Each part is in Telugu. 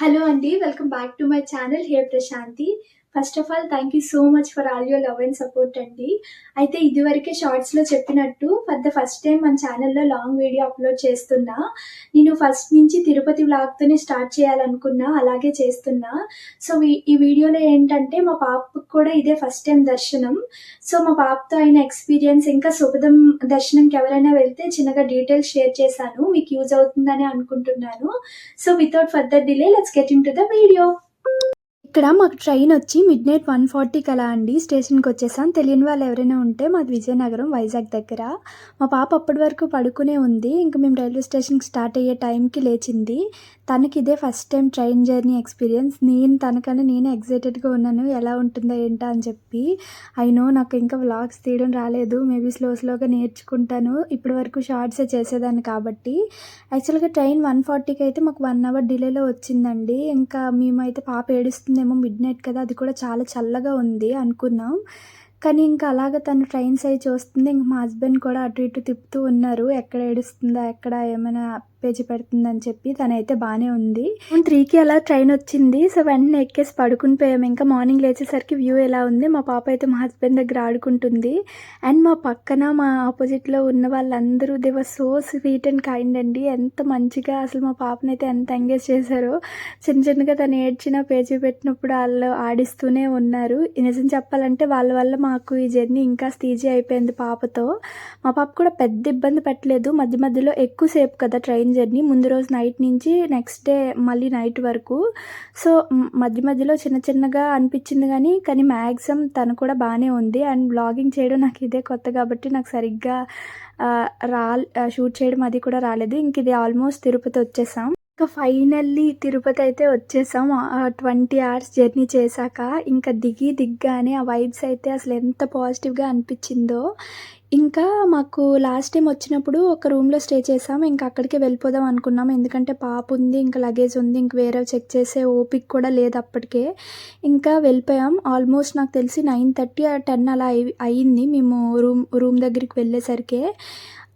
హలో అండి welcome back to my channel hey Prashanti. First of all thank you so much for all your love and support అండి అయితే ఇదివరకే షార్ట్స్లో చెప్పినట్టు ఫర్ ద ఫస్ట్ టైం మన ఛానల్లో లాంగ్ వీడియో అప్లోడ్ చేస్తున్నా. నేను ఫస్ట్ నుంచి తిరుపతి వ్లాగ్తోనే స్టార్ట్ చేయాలనుకున్నా అలాగే చేస్తున్నా. సో ఈ- ఈ వీడియోలో ఏంటంటే మా పాపకు కూడా ఇదే ఫస్ట్ టైం దర్శనం. సో మా పాపతో అయిన ఎక్స్పీరియన్స్ ఇంకా సుభదం దర్శనంకి ఎవరైనా వెళ్తే చిన్నగా డీటెయిల్స్ షేర్ చేశాను. మీకు యూజ్ అవుతుందని అనుకుంటున్నాను. So without further delay let's get into the video ఇక్కడ మాకు ట్రైన్ వచ్చి మిడ్ నైట్ వన్ ఫార్టీకి అలా అండి. స్టేషన్కి వచ్చేసాం. తెలియని వాళ్ళు ఎవరైనా ఉంటే మాది విజయనగరం వైజాగ్ దగ్గర. మా పాప అప్పటి వరకు పడుకునే ఉంది. ఇంకా మేము రైల్వే స్టేషన్కి స్టార్ట్ అయ్యే టైంకి లేచింది. తనకి ఇదే first time train journey experience. నేను తనకన్నా నేను ఎగ్జైటెడ్గా ఉన్నాను. ఎలా ఉంటుందో ఏంటా అని చెప్పి. అయినో నాకు ఇంకా వ్లాగ్స్ తీయడం రాలేదు. మేబీ స్లో స్లోగా నేర్చుకుంటాను. ఇప్పటి వరకు షార్ట్సే చేసేదాన్ని కాబట్టి. యాక్చువల్గా ట్రైన్ వన్ ఫార్టీకి అయితే మాకు వన్ అవర్ డిలేలో వచ్చిందండి. ఇంకా మేమైతే పాప ఏడుస్తుందేమో మిడ్ నైట్ కదా అది కూడా చాలా చల్లగా ఉంది అనుకున్నాం. కానీ ఇంకా అలాగ తను ట్రైన్ సైజ్ చూస్తుంది ఇంకా మా హస్బెండ్ కూడా అటు ఇటు తిప్పుతూ ఉన్నారు ఎక్కడ ఏడుస్తుందా ఎక్కడ ఏమైనా పేజీ పెడుతుందని చెప్పి తనైతే బాగానే ఉంది. త్రీకి అలా ట్రైన్ వచ్చింది. సో వెంటనే ఎక్కేసి పడుకుని పోయాము. ఇంకా మార్నింగ్ లేచేసరికి వ్యూ ఎలా ఉంది? మా పాప అయితే మా హస్బెండ్ దగ్గర ఆడుకుంటుంది. అండ్ మా పక్కన మా ఆపోజిట్లో ఉన్న వాళ్ళందరూ దివ సో స్వీట్ అండ్ కైండ్ అండి. ఎంత మంచిగా అసలు మా పాపనైతే అయితే ఎంత ఎంగేజ్ చేశారో. చిన్న చిన్నగా తను ఏడ్చిన పేజీ పెట్టినప్పుడు వాళ్ళు ఆడిస్తూనే ఉన్నారు. ఈ నిజం చెప్పాలంటే వాళ్ళ వల్ల మాకు ఈ జర్నీ ఇంకా స్టీజీ అయిపోయింది పాపతో. మా పాప కూడా పెద్ద ఇబ్బంది పెట్టలేదు. మధ్య మధ్యలో ఎక్కువసేపు కదా ట్రైన్ జర్నీ ముందు రోజు నైట్ నుంచి నెక్స్ట్ డే మళ్ళీ నైట్ వరకు. సో మధ్య మధ్యలో చిన్న చిన్నగా అనిపించింది కానీ కానీ మ్యాక్సిమం తను కూడా బాగానే ఉంది. అండ్ బ్లాగింగ్ చేయడం నాకు ఇదే కొత్త కాబట్టి నాకు సరిగ్గా రా షూట్ చేయడం అది కూడా రాలేదు. ఇంక ఇది ఆల్మోస్ట్ తిరుపతి వచ్చేసాం. ఇంకా ఫైనల్లీ తిరుపతి అయితే వచ్చేసాం. ట్వంటీ అవర్స్ జర్నీ చేశాక ఇంకా దిగి దిగ్గానే ఆ వైబ్స్ అయితే అసలు ఎంత పాజిటివ్గా అనిపించిందో. ఇంకా మాకు లాస్ట్ టైం వచ్చినప్పుడు ఒక రూమ్లో స్టే చేసాం. ఇంకా అక్కడికే వెళ్ళిపోదాం అనుకున్నాం. ఎందుకంటే పాప ఉంది ఇంకా లగేజ్ ఉంది ఇంక వేరే చెక్ చేసే ఓపిక కూడా లేదు అప్పటికే. ఇంకా వెళ్ళిపోయాం. ఆల్మోస్ట్ నాకు తెలిసి నైన్ థర్టీ టెన్ అలా అయ్యింది మేము రూమ్ రూమ్ దగ్గరికి వెళ్ళేసరికి.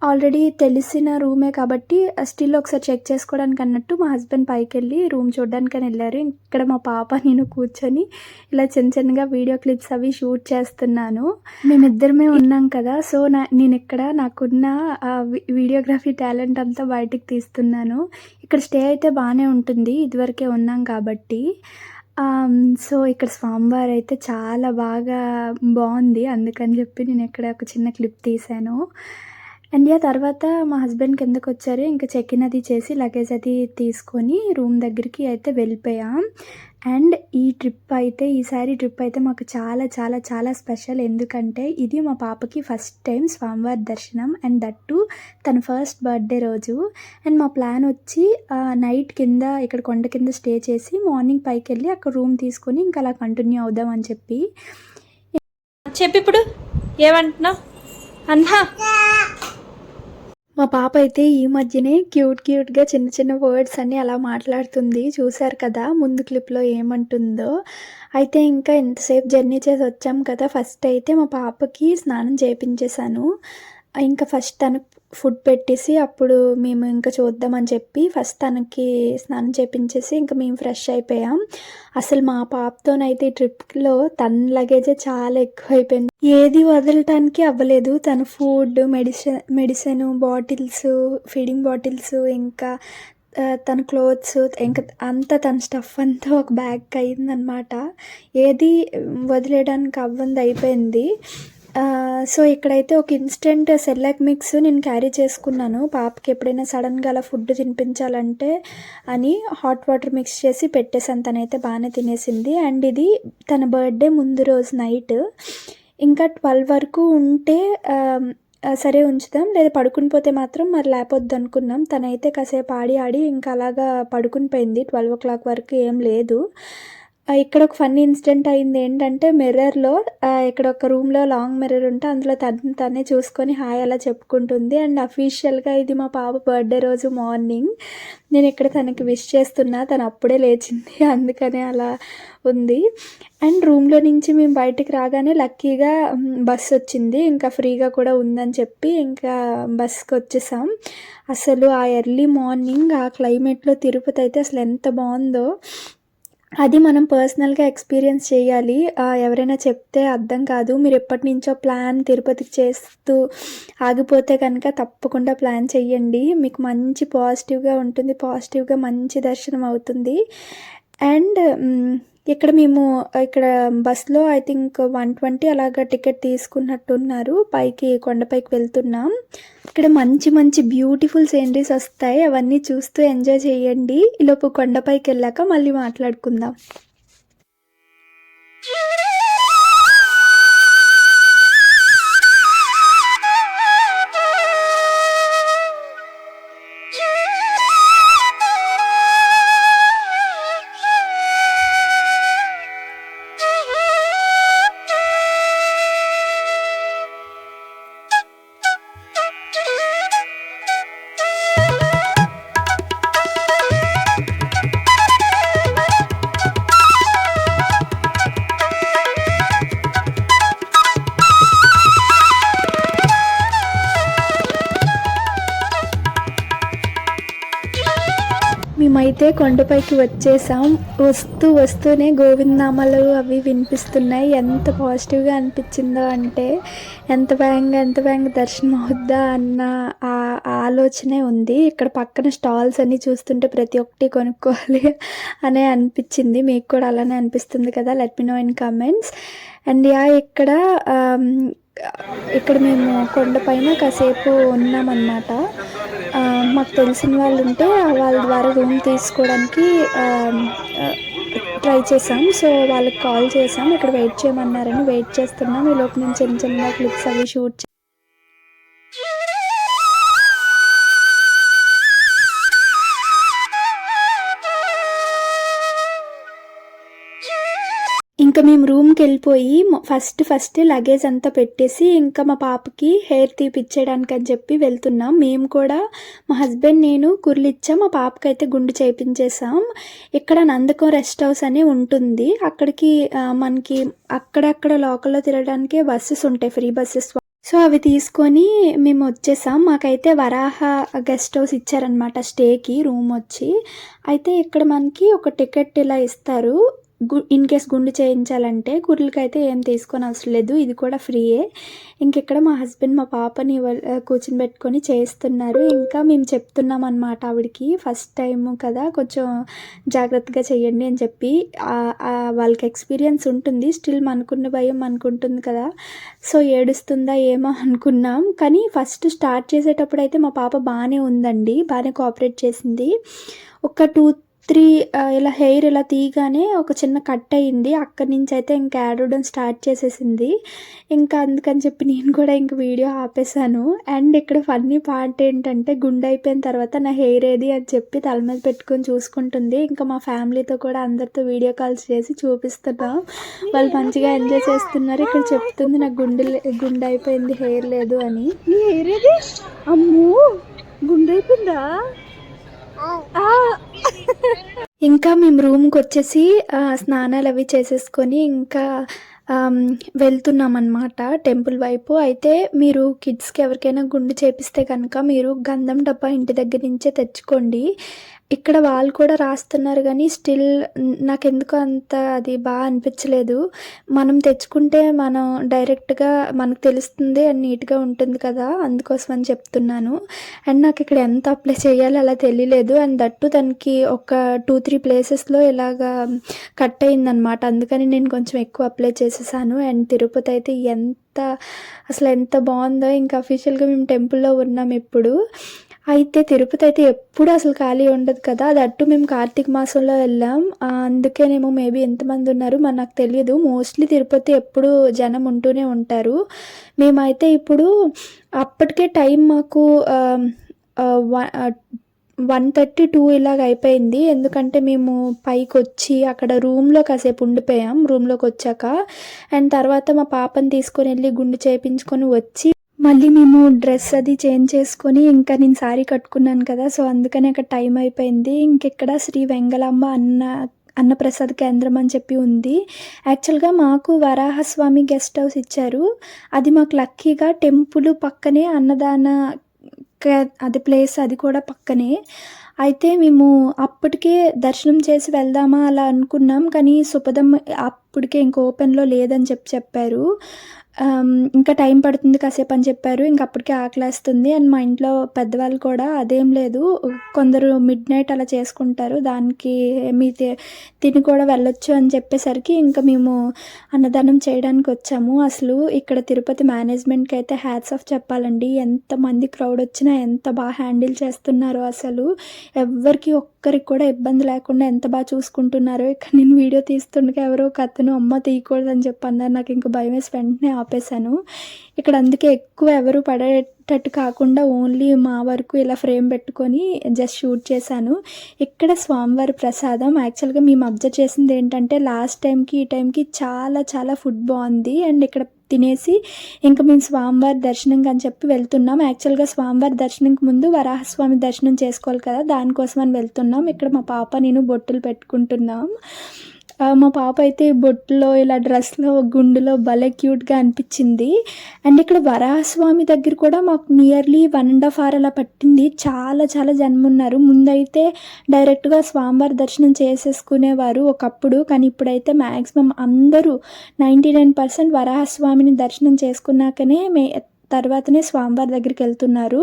ఆల్రెడీ తెలిసిన రూమే కాబట్టి స్టిల్ ఒకసారి చెక్ చేసుకోవడానికి అన్నట్టు మా హస్బెండ్ పైకి వెళ్ళి రూమ్ చూడడానికి అని వెళ్ళారు. ఇక్కడ మా పాప నేను కూర్చొని ఇలా చిన్న చిన్నగా వీడియో క్లిప్స్ అవి షూట్ చేస్తున్నాను. మేమిద్దరమే ఉన్నాం కదా సో నా నేను ఇక్కడ నాకున్న వీడియోగ్రఫీ టాలెంట్ అంతా బయటికి తీస్తున్నాను. ఇక్కడ స్టే అయితే బాగానే ఉంటుంది ఇదివరకే ఉన్నాం కాబట్టి. సో ఇక్కడ స్వామివారు అయితే చాలా బాగా బాగుంది అందుకని చెప్పి నేను ఇక్కడ ఒక చిన్న క్లిప్ తీశాను. అండ్ ఆ తర్వాత మా హస్బెండ్ కిందకు వచ్చారు. ఇంకా చెక్ ఇన్ అది చేసి లగేజ్ అది తీసుకొని రూమ్ దగ్గరికి అయితే వెళ్ళిపోయాం. అండ్ ఈ ట్రిప్ అయితే ఈసారి ట్రిప్ అయితే మాకు చాలా చాలా చాలా స్పెషల్. ఎందుకంటే ఇది మా పాపకి ఫస్ట్ టైం స్వామివారి దర్శనం. అండ్ దట్టు తన ఫస్ట్ బర్త్డే రోజు. అండ్ మా ప్లాన్ వచ్చి నైట్ కింద ఇక్కడ కొండ కింద స్టే చేసి మార్నింగ్ పైకి వెళ్ళి అక్కడ రూమ్ తీసుకొని ఇంకా అలా కంటిన్యూ అవుదాం అని చెప్పి. చెప్పి ఇప్పుడు. ఏమంటున్నావు? అన్నా మా పాప అయితే ఈ మధ్యనే క్యూట్ క్యూట్గా చిన్న చిన్న వర్డ్స్ అన్నీ అలా మాట్లాడుతుంది. చూశారు కదా ముందు క్లిప్లో ఏమంటుందో. అయితే ఇంకా ఎంతసేపు జర్నీ చేసి వచ్చాం కదా. ఫస్ట్ అయితే మా పాపకి స్నానం చేయించేశాను ఇంకా ఫస్ట్ తను ఫుడ్ పెట్టేసి అప్పుడు మేము ఇంకా చూద్దామని చెప్పి ఫస్ట్ తనకి స్నానం చేపించేసి ఇంకా మేము ఫ్రెష్ అయిపోయాం. అసలు మా పాపతోనైతే ఈ ట్రిప్లో తన లగేజే చాలా ఎక్కువ అయిపోయింది ఏది వదలటానికి అవ్వలేదు. తన food medicine medicine bottles feeding bottles ఇంకా తన క్లోత్స్ ఇంకా అంతా తన స్టఫ్ అంతా ఒక బ్యాగ్ అయిందనమాట ఏది వదిలేయడానికి అవ్వంది అయిపోయింది. సో ఇక్కడైతే ఒక ఇన్స్టెంట్ సెల్లాక్ మిక్స్ నేను క్యారీ చేసుకున్నాను. పాపకి ఎప్పుడైనా సడన్గా అలా ఫుడ్ తినిపించాలంటే అని హాట్ వాటర్ మిక్స్ చేసి పెట్టేసాను తనైతే బాగానే తినేసింది. అండ్ ఇది తన బర్త్డే ముందు రోజు నైట్ ఇంకా ట్వెల్వ్ వరకు ఉంటే సరే ఉంచుదాం. లేదా పడుకుని పోతే మాత్రం మరి లేపొద్దు అనుకున్నాం. తనైతే కాసేపు ఆడి ఆడి ఇంకా అలాగా పడుకుని పోయింది. ట్వెల్వ్ ఓ క్లాక్ వరకు ఏం లేదు. ఇక్కడ ఒక ఫన్నీ ఇన్సిడెంట్ అయింది ఏంటంటే మిర్రర్లో ఇక్కడ ఒక రూమ్లో లాంగ్ మిర్రర్ ఉంటే అందులో తను తనే చూసుకొని హాయ్ అలా చెప్పుకుంటుంది. అండ్ అఫీషియల్గా ఇది మా పాప బర్త్డే రోజు మార్నింగ్. నేను ఇక్కడ తనకి విష్ చేస్తున్నా తను అప్పుడే లేచింది అందుకనే అలా ఉంది. అండ్ రూమ్లో నుంచి మేము బయటికి రాగానే లక్కీగా బస్ వచ్చింది. ఇంకా ఫ్రీగా కూడా ఉందని చెప్పి ఇంకా బస్కి వచ్చేసాం. అసలు ఆ ఎర్లీ మార్నింగ్ ఆ క్లైమేట్లో తిరుపతి అయితే అసలు ఎంత బాగుందో. అది మనం పర్సనల్గా ఎక్స్పీరియన్స్ చేయాలి. ఎవరైనా చెప్తే అర్థం కాదు. మీరు ఎప్పటి నుంచో ప్లాన్ తిరుపతికి చేస్తూ ఆగిపోతే కనుక తప్పకుండా ప్లాన్ చేయండి మీకు మంచి పాజిటివ్గా ఉంటుంది. పాజిటివ్గా మంచి దర్శనం అవుతుంది. అండ్ ఇక్కడ మేము ఇక్కడ బస్లో ఐ థింక్ వన్ ట్వంటీ అలాగా టికెట్ తీసుకున్నట్టున్నారు. పైకి కొండపైకి వెళ్తున్నాం. ఇక్కడ మంచి మంచి బ్యూటిఫుల్ సీనరీస్ వస్తాయి. అవన్నీ చూస్తూ ఎంజాయ్ చేయండి. ఈలోపు కొండపైకి వెళ్ళాక మళ్ళీ మాట్లాడుకుందాం. అయితే కొండపైకి వచ్చేసాం వస్తూ వస్తూనే గోవిందనామాలు అవి వినిపిస్తున్నాయి. ఎంత పాజిటివ్గా అనిపించిందో అంటే ఎంత భయంగా ఎంత భయంగా దర్శనం అవుద్దా అన్న ఆ ఆలోచనే ఉంది. ఇక్కడ పక్కన స్టాల్స్ అన్నీ చూస్తుంటే ప్రతి ఒక్కటి కొనుక్కోవాలి అనే అనిపించింది. మీకు కూడా అలానే అనిపిస్తుంది కదా? Let me know in comments and yeah ఇక్కడ um, ఇక్కడ మేము కొండపైన కాసేపు ఉన్నామన్నమాట. మాకు తెలిసిన వాళ్ళు ఉంటే వాళ్ళ ద్వారా రూమ్ తీసుకోవడానికి ట్రై చేసాం సో వాళ్ళకి కాల్ చేసాం ఇక్కడ వెయిట్ చేయమన్నారని వెయిట్ చేస్తున్నాం. ఈ లోపు నేను చిన్న చిన్న క్లిప్స్ అవి షూట్ మేము రూమ్కి వెళ్ళిపోయి ఫస్ట్ ఫస్ట్ లగేజ్ అంతా పెట్టేసి ఇంకా మా పాపకి హెయిర్ తీపిచ్చేయడానికి అని చెప్పి వెళ్తున్నాం. మేము కూడా మా హస్బెండ్ నేను కుర్లిచ్చాం. మా పాపకి అయితే గుండు చేయించేసాం ఇక్కడ నందకం రెస్ట్ హౌస్ అని ఉంటుంది. అక్కడికి మనకి అక్కడక్కడ లోకల్లో తిరగడానికి బస్సెస్ ఉంటాయి. ఫ్రీ బస్సెస్ సో అవి తీసుకొని మేము వచ్చేసాం. మాకైతే వరాహ గెస్ట్ హౌస్ ఇచ్చారనమాట స్టేకి రూమ్ వచ్చి. అయితే ఇక్కడ మనకి ఒక టికెట్ ఇలా ఇస్తారు. గు ఇన్ కేస్ గుండు చేయించాలంటే గుర్లకి అయితే ఏం తీసుకొని అవసరం లేదు. ఇది కూడా ఫ్రీయే. ఇంకెక్కడ మా హస్బెండ్ మా పాపని ఇవ్వ- కూర్చుని పెట్టుకొని చేస్తున్నారు ఇంకా మేము చెప్తున్నాం అనమాట ఆవిడకి ఫస్ట్ టైం కదా కొంచెం జాగ్రత్తగా చేయండి అని చెప్పి. వాళ్ళకి ఎక్స్పీరియన్స్ ఉంటుంది. స్టిల్ మనకున్న భయం మనకుంటుంది కదా. సో ఏడుస్తుందా ఏమో అనుకున్నాం. కానీ ఫస్ట్ స్టార్ట్ చేసేటప్పుడు అయితే మా పాప బాగానే ఉందండి. బాగానే కోఆపరేట్ చేసింది. ఒక టూ త్రీ ఇలా హెయిర్ ఇలా తీయగానే ఒక చిన్న కట్ అయ్యింది అక్కడి నుంచి అయితే ఇంకా ఏడవడం స్టార్ట్ చేసేసింది. ఇంకా అందుకని చెప్పి నేను కూడా ఇంక వీడియో ఆపేసాను అండ్ ఇక్కడ ఫన్నీ పార్ట్ ఏంటంటే గుండె అయిపోయిన తర్వాత నా హెయిర్ ఏది అని చెప్పి తల మీద పెట్టుకొని చూసుకుంటుంది. ఇంకా మా ఫ్యామిలీతో కూడా అందరితో వీడియో కాల్స్ చేసి చూపిస్తున్నాం. వాళ్ళు మంచిగా ఎంజాయ్ చేస్తున్నారు. ఇక్కడ చెప్తుంది నాకు గుండె లే- గుండె అయిపోయింది హెయిర్ లేదు అని. హెయిర్ ఏది? అమ్మో! గుండె అయిపోయిందా? ఇంకా మేము రూమ్కి వచ్చేసి స్నానాలు అవి చేసేసుకొని ఇంకా వెళ్తున్నాం అనమాట టెంపుల్ వైపు. అయితే మీరు కిడ్స్కి ఎవరికైనా గుండు చేపిస్తే కనుక మీరు గంధం డబ్బా ఇంటి దగ్గర నుంచే తెచ్చుకోండి. ఇక్కడ వాళ్ళు కూడా రాస్తున్నారు కానీ స్టిల్ నాకు ఎందుకో అంత అది బాగా అనిపించలేదు. మనం తెచ్చుకుంటే మనం డైరెక్ట్గా మనకు తెలుస్తుంది అండ్ నీట్గా ఉంటుంది కదా అందుకోసం అని చెప్తున్నాను. అండ్ నాకు ఇక్కడ ఎంత అప్లై చేయాలో అలా తెలియలేదు. అండ్ దట్టు దానికి ఒక టూ త్రీ ప్లేసెస్లో ఇలాగా కట్ అయిందనమాట అందుకని నేను కొంచెం ఎక్కువ అప్లై చేసేసాను. అండ్ తిరుపతి అయితే ఎంత అసలు ఎంత బాగుందో. ఇంకా అఫీషియల్గా మేము టెంపుల్లో ఉన్నాం ఇప్పుడు. అయితే తిరుపతి అయితే ఎప్పుడు అసలు ఖాళీ ఉండదు కదా. అది అట్టు మేము కార్తీక మాసంలో వెళ్ళాం. అందుకేనేమో మేబీ ఎంతమంది ఉన్నారు మరి నాకు తెలియదు. మోస్ట్లీ తిరుపతి ఎప్పుడు జనం ఉంటూనే ఉంటారు. మేమైతే ఇప్పుడు అప్పటికే టైం మాకు వన్ థర్టీ టూ ఇలాగ అయిపోయింది. ఎందుకంటే మేము పైకి వచ్చి అక్కడ రూమ్లో కాసేపు ఉండిపోయాం రూమ్లోకి వచ్చాక. అండ్ తర్వాత మా పాపని తీసుకొని వెళ్ళి గుండు చేయించుకొని వచ్చి మళ్ళీ మేము డ్రెస్ అది చేంజ్ చేసుకొని ఇంకా నేను శారీ కట్టుకున్నాను కదా సో అందుకని అక్కడ టైం అయిపోయింది. ఇంకెక్కడ శ్రీ వెంగళమ్మ అన్న అన్నప్రసాద్ కేంద్రం అని చెప్పి ఉంది. యాక్చువల్గా మాకు వరాహస్వామి గెస్ట్ హౌస్ ఇచ్చారు. అది మాకు లక్కీగా టెంపుల్ పక్కనే అన్నదాన అది ప్లేస్ అది కూడా పక్కనే. అయితే మేము అప్పటికే దర్శనం చేసి వెళ్దామా అలా అనుకున్నాం కానీ సుపదం అప్పటికే ఇంక ఓపెన్లో లేదని చెప్పి చెప్పారు. ఇంకా టైం పడుతుంది కాసేపు అని చెప్పారు. ఇంక అప్పటికే ఆకలేస్తుంది. అండ్ మా ఇంట్లో పెద్దవాళ్ళు కూడా అదేం లేదు. కొందరు మిడ్ నైట్ అలా చేసుకుంటారు. దానికి మీ తి- తిని కూడా వెళ్ళొచ్చు అని చెప్పేసరికి ఇంకా మేము అన్నదానం చేయడానికి వచ్చాము. అసలు ఇక్కడ తిరుపతి మేనేజ్మెంట్కి అయితే హ్యాట్స్ ఆఫ్ చెప్పాలండి. ఎంతమంది క్రౌడ్ వచ్చినా ఎంత బాగా హ్యాండిల్ చేస్తున్నారో అసలు. ఎవరికి ఒక్కరికి కూడా ఇబ్బంది లేకుండా ఎంత బాగా చూసుకుంటున్నారో. ఇక్కడ నేను వీడియో తీస్తుండగా ఎవరో ఒక అతను అమ్మ తీయకూడదని చెప్పి అన్నారు. నాకు ఇంక భయం వేసి వెంటనే ఆపేశాను. ఇక్కడ అందుకే ఎక్కువ ఎవరు పడేటట్టు కాకుండా ఓన్లీ మా వరకు ఇలా ఫ్రేమ్ పెట్టుకొని జస్ట్ షూట్ చేశాను. ఇక్కడ స్వామివారి ప్రసాదం. యాక్చువల్గా మేము అబ్జర్వ్ చేసింది ఏంటంటే లాస్ట్ టైంకి ఈ టైంకి చాలా చాలా ఫుడ్ బాగుంది. అండ్ ఇక్కడ తినేసి ఇంకా మేము స్వామివారి దర్శనంకి అని చెప్పి వెళ్తున్నాం. యాక్చువల్గా స్వామివారి దర్శనంకి ముందు వరాహస్వామి దర్శనం చేసుకోవాలి కదా దానికోసం అని వెళ్తున్నాం. ఇక్కడ మా పాప నేను బొట్టులు పెట్టుకుంటున్నాం. మా పాప అయితే బొట్టులో ఇలా డ్రెస్లో గుండులో భలే క్యూట్గా అనిపించింది. అండ్ ఇక్కడ వరాహస్వామి దగ్గర కూడా మాకు nearly one and half hour అలా పట్టింది. చాలా చాలా జన్మ ఉన్నారు. ముందైతే డైరెక్ట్గా స్వామివారి దర్శనం చేసేసుకునేవారు ఒకప్పుడు. కానీ ఇప్పుడైతే మ్యాక్సిమం అందరూ నైంటీ నైన్ పర్సెంట్ వరాహస్వామిని దర్శనం చేసుకున్నాకనే మే తర్వాతనే స్వామివారి దగ్గరికి వెళ్తున్నారు.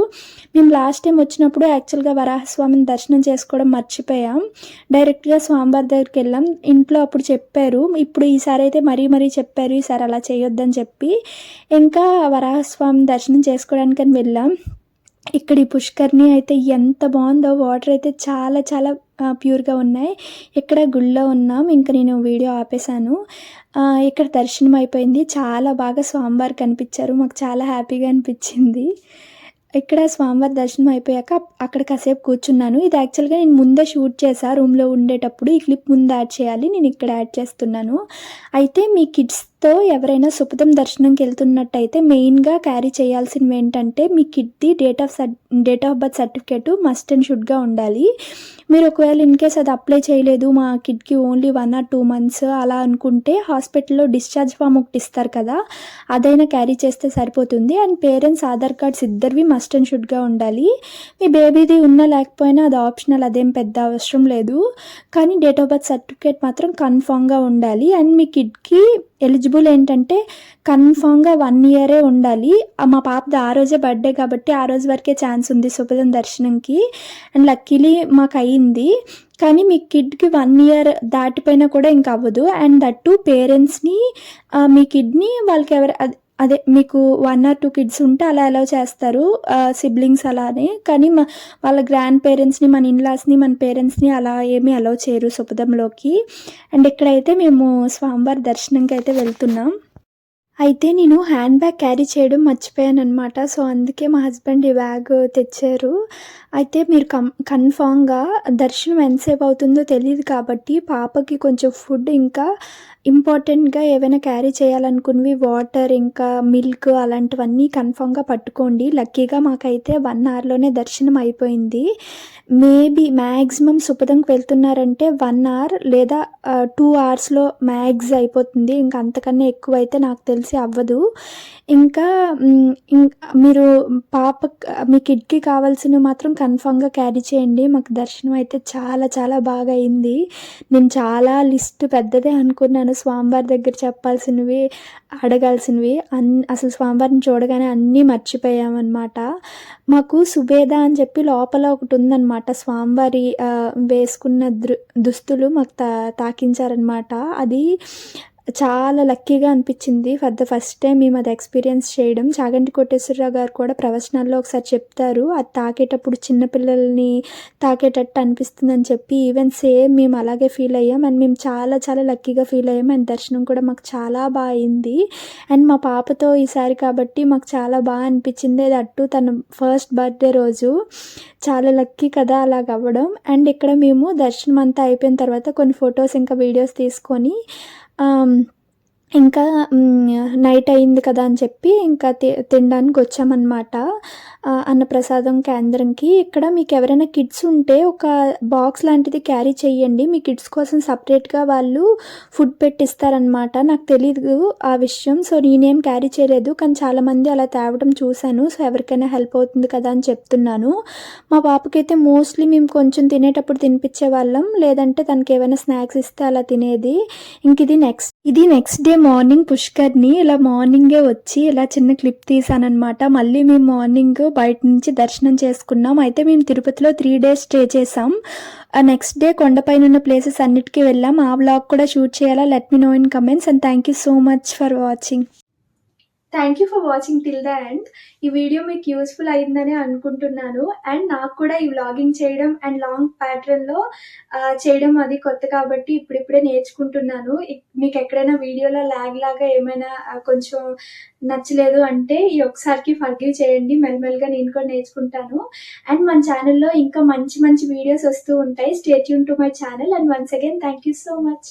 మేము లాస్ట్ టైం వచ్చినప్పుడు యాక్చువల్గా వరాహస్వామిని దర్శనం చేసుకోవడం మర్చిపోయాం. డైరెక్ట్గా స్వామివారి దగ్గరికి వెళ్ళాం. ఇంట్లో అప్పుడు చెప్పారు ఇప్పుడు ఈసారి అయితే మరీ మరీ చెప్పారు ఈసారి అలా చేయొద్దని చెప్పి. ఇంకా వరాహస్వామి దర్శనం చేసుకోవడానికని వెళ్ళాం. ఇక్కడ ఈ పుష్కర్ని అయితే ఎంత బాగుందో వాటర్ అయితే చాలా చాలా ప్యూర్గా ఉన్నాయి. ఇక్కడ గుళ్ళో ఉన్నాం. ఇంకా నేను వీడియో ఆపేశాను. ఇక్కడ దర్శనం అయిపోయింది. చాలా బాగా స్వామివారు కనిపించారు. మాకు చాలా హ్యాపీగా అనిపించింది. ఇక్కడ స్వామివారి దర్శనం అయిపోయాక అక్కడ కాసేపు కూర్చున్నాను. ఇది యాక్చువల్గా నేను ముందే షూట్ చేసా రూమ్లో ఉండేటప్పుడు ఈ క్లిప్ ముందు యాడ్ చేయాలి. నేను ఇక్కడ యాడ్ చేస్తున్నాను. అయితే మీ కిడ్స్ తో ఎవరైనా సుపథం దర్శనంకి వెళ్తున్నట్టయితే మెయిన్గా క్యారీ చేయాల్సినవి ఏంటంటే మీ కిడ్ది date of sir date of birth certificate must and షుడ్గా ఉండాలి. మీరు ఒకవేళ ఇన్ కేస్ అది అప్లై చేయలేదు మా కిడ్కి only one or two months అలా అనుకుంటే హాస్పిటల్లో డిశ్చార్జ్ ఫామ్ ఒకటి ఇస్తారు కదా అదైనా క్యారీ చేస్తే సరిపోతుంది. అండ్ పేరెంట్స్ ఆధార్ కార్డ్స్ ఇద్దరివి మస్ట్ అండ్ షుడ్గా ఉండాలి. మీ బేబీది ఉన్నా లేకపోయినా అది ఆప్షనల్ అదేం పెద్ద అవసరం లేదు. కానీ డేట్ ఆఫ్ బర్త్ సర్టిఫికేట్ మాత్రం కన్ఫామ్గా ఉండాలి. అండ్ మీ కిడ్కి ఎలిజిబుల్ ఏంటంటే కన్ఫామ్గా వన్ ఇయరే ఉండాలి. మా పాపది ఆ రోజే బర్త్డే కాబట్టి ఆ రోజు వరకే ఛాన్స్ ఉంది శుభదం దర్శనంకి. అండ్ లక్కీలీ మాకు అయ్యింది. కానీ మీ కిడ్కి వన్ ఇయర్ దాటిపోయినా కూడా ఇంకా అవ్వదు. అండ్ దట్టు పేరెంట్స్ని మీ కిడ్ని వాళ్ళకి ఎవరు అదే- మీకు వన్ ఆర్ టూ కిడ్స్ ఉంటే అలా అలౌ చేస్తారు. సిబ్లింగ్స్ అలానే. కానీ మా వాళ్ళ గ్రాండ్ పేరెంట్స్ని మన ఇన్లాస్ని మన పేరెంట్స్ని అలా ఏమీ అలౌ చేయరు సుపదంలోకి. అండ్ ఇక్కడైతే మేము స్వామివారి దర్శనంకి అయితే వెళ్తున్నాం. అయితే నేను హ్యాండ్ బ్యాగ్ క్యారీ చేయడం మర్చిపోయాను అనమాట సో అందుకే మా హస్బెండ్ ఈ బ్యాగ్ తెచ్చారు. అయితే మీరు కం కన్ఫామ్గా దర్శనం ఎంతసేపు అవుతుందో తెలియదు కాబట్టి పాపకి కొంచెం ఫుడ్ ఇంకా ఇంపార్టెంట్గా ఏవైనా క్యారీ చేయాలనుకున్నవి వాటర్ ఇంకా మిల్క్ అలాంటివన్నీ కన్ఫామ్గా పట్టుకోండి. లక్కీగా మాకైతే వన్ అవర్లోనే దర్శనం అయిపోయింది. మేబీ మ్యాక్సిమం సుపదంకి వెళ్తున్నారంటే వన్ అవర్ లేదా టూ అవర్స్లో మ్యాక్స్ అయిపోతుంది. ఇంకా అంతకన్నా ఎక్కువ అయితే నాకు తెలిసి అవ్వదు. ఇంకా మీరు పాప మీ కిడ్కి కావాల్సినవి మాత్రం కన్ఫామ్గా క్యారీ చేయండి. మాకు దర్శనం అయితే చాలా చాలా బాగా అయింది. నేను చాలా లిస్ట్ పెద్దదే అనుకున్నాను. స్వామివారి దగ్గర చెప్పాల్సినవి అడగాల్సినవి అన్ అసలు స్వామివారిని చూడగానే అన్నీ మర్చిపోయామన్నమాట. మాకు సుబేద అని చెప్పి లోపల ఒకటి ఉందన్నమాట. స్వామివారి వేసుకున్న దృ దుస్తులు మాకు తా తాకించారనమాట అది చాలా లక్కీగా అనిపించింది. ఫర్ ద ఫస్ట్ టైం మేము అది ఎక్స్పీరియన్స్ చేయడం. చాగంటి కోటేశ్వరరావు గారు కూడా ప్రవచనాల్లో ఒకసారి చెప్తారు. అది తాకేటప్పుడు చిన్నపిల్లల్ని తాకేటట్టు అనిపిస్తుందని చెప్పి ఈవెన్ సేమ్ మేము అలాగే ఫీల్ అయ్యాం. అండ్ మేము చాలా చాలా లక్కీగా ఫీల్ అయ్యాం. అండ్ దర్శనం కూడా మాకు చాలా బాగా అయింది. అండ్ మా పాపతో ఈసారి కాబట్టి మాకు చాలా బాగా అనిపించింది. అది అట్టు తన ఫస్ట్ బర్త్డే రోజు. చాలా లక్కీ కదా అలాగ అవ్వడం. అండ్ ఇక్కడ మేము దర్శనం అంతా అయిపోయిన తర్వాత కొన్ని ఫొటోస్ ఇంకా వీడియోస్ తీసుకొని Um, ఇంకా నైట్ అయింది కదా అని చెప్పి ఇంకా తి- తినడానికి వచ్చామన్నమాట. అన్నప్రసాదం కేంద్రంకి. ఇక్కడ మీకు ఎవరైనా కిడ్స్ ఉంటే ఒక బాక్స్ లాంటిది క్యారీ చేయండి మీ కిడ్స్ కోసం సపరేట్గా వాళ్ళు ఫుడ్ పెట్టిస్తారనమాట నాకు తెలీదు ఆ విషయం. సో నేనేం క్యారీ చేయలేదు. కానీ చాలామంది అలా తేవడం చూశాను. సో ఎవరికైనా హెల్ప్ అవుతుంది కదా అని చెప్తున్నాను. మా పాపకైతే మోస్ట్లీ మేము కొంచెం తినేటప్పుడు తినిపించే వాళ్ళం. లేదంటే తనకి ఏమైనా స్నాక్స్ ఇస్తే అలా తినేది. ఇంక ఇది నెక్స్ట్ ఇది నెక్స్ట్ డే మార్నింగ్ పుష్కర్ని ఇలా మార్నింగే వచ్చి ఇలా చిన్న క్లిప్ తీసానమాట మళ్ళీ మేము మార్నింగ్ బయట నుంచి దర్శనం చేసుకున్నాం. అయితే మేము తిరుపతిలో త్రీ డేస్ స్టే చేసాం నెక్స్ట్ డే కొండపైన ఉన్న ప్లేసెస్ అన్నిటికీ వెళ్ళాం. ఆ బ్లాగ్ కూడా షూట్ చేయాలా? Let me know in comments and thank you so much for watching thank you for watching till the end ఈ వీడియో మీకు యూస్ఫుల్ అయిందని అనుకుంటున్నాను. అండ్ నాకు కూడా ఈ వ్లాగింగ్ చేయడం అండ్ లాంగ్ ప్యాటర్న్లో చేయడం అది కొత్త కాబట్టి ఇప్పుడిప్పుడే నేర్చుకుంటున్నాను. మీకు ఎక్కడైనా వీడియోలో లాగ్ లాగా ఏమైనా కొంచెం నచ్చలేదు అంటే ఈ ఒకసారికి ఫర్గివ్ చేయండి. మెల్లమెల్లగా నేను కూడా నేర్చుకుంటాను. అండ్ మన ఛానల్లో ఇంకా మంచి మంచి వీడియోస్ వస్తూ ఉంటాయి. Stay Yoon to my channel and once again thank you so much